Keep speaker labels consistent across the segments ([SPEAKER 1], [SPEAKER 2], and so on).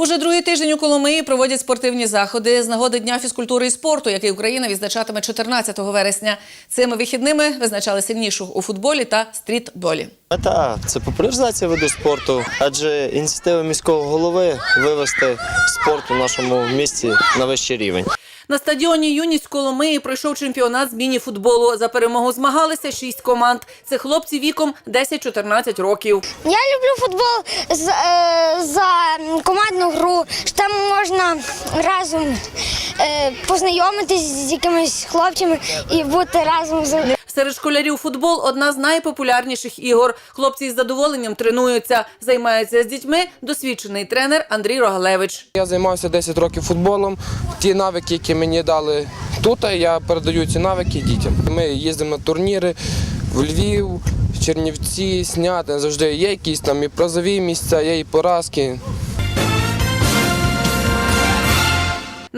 [SPEAKER 1] Уже другий тиждень у Коломиї проводять спортивні заходи з нагоди Дня фізкультури і спорту, який Україна відзначатиме 14 вересня. Цими вихідними визначали сильніших у футболі та стрітболі.
[SPEAKER 2] Мета це популяризація виду спорту, адже ініціатива міського голови вивести спорт у нашому місті на вищий рівень.
[SPEAKER 1] На стадіоні Юність Коломиї пройшов чемпіонат з міні-футболу. За перемогу змагалися шість команд. Це хлопці віком 10-14 років.
[SPEAKER 3] Я люблю футбол з, е, разом е, познайомитись з якимись хлопцями і бути разом з
[SPEAKER 1] Серед школярів футбол одна з найпопулярніших ігор. Хлопці із задоволенням тренуються. Займається з дітьми досвідчений тренер Андрій Рогалевич.
[SPEAKER 4] Я займався 10 років футболом. Ті навики, які мені дали тут, я передаю ці навики дітям. Ми їздимо на турніри в Львів, Чернівці, Снятин. Завжди є якісь там і призові місця, є і поразки.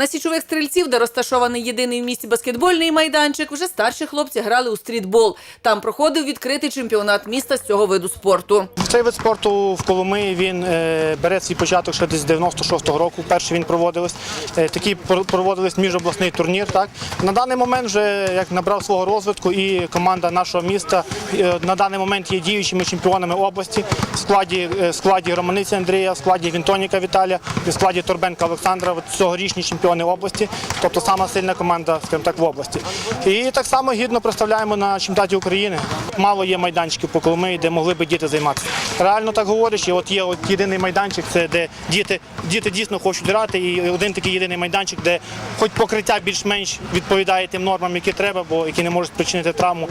[SPEAKER 1] На січових стрільців, де розташований єдиний в місті баскетбольний майданчик, вже старші хлопці грали у стрітбол. Там проходив відкритий чемпіонат міста з цього виду спорту.
[SPEAKER 5] Цей вид спорту в Коломиї він е, бере свій початок ще десь з 96-го року. Перший він проводились. Е, такі пр- проводились міжобласний турнір. Так на даний момент вже як набрав свого розвитку, і команда нашого міста е, на даний момент є діючими чемпіонами області в складі е, складі Романиці Андрія, в складі Вінтоніка Віталія, в складі Торбенка Олександра. Цьогорічні чемпіони області, тобто сама сильна команда, скажімо так, в області. І так само гідно представляємо на чемпіонаті України. Мало є майданчиків по Коломиї, де могли би діти займатися. Реально так говориш, і от є от єдиний майданчик, це де діти, діти дійсно хочуть грати, і один такий єдиний майданчик, де хоч покриття більш-менш відповідає тим нормам, які треба, бо які не можуть спричинити травму,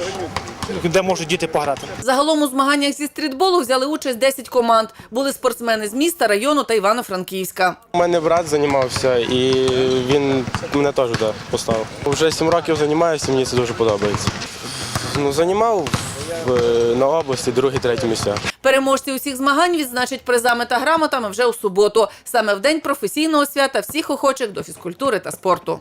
[SPEAKER 5] де можуть діти пограти.
[SPEAKER 1] Загалом у змаганнях зі стрітболу взяли участь 10 команд. Були спортсмени з міста, району та Івано-Франківська.
[SPEAKER 6] У мене брат займався і він мене теж да, поставив. Вже сім років займаюся, мені це дуже подобається. Ну, займав в- на області другі, треті місця.
[SPEAKER 1] Переможці усіх змагань відзначать призами та грамотами вже у суботу, саме в день професійного свята всіх охочих до фізкультури та спорту.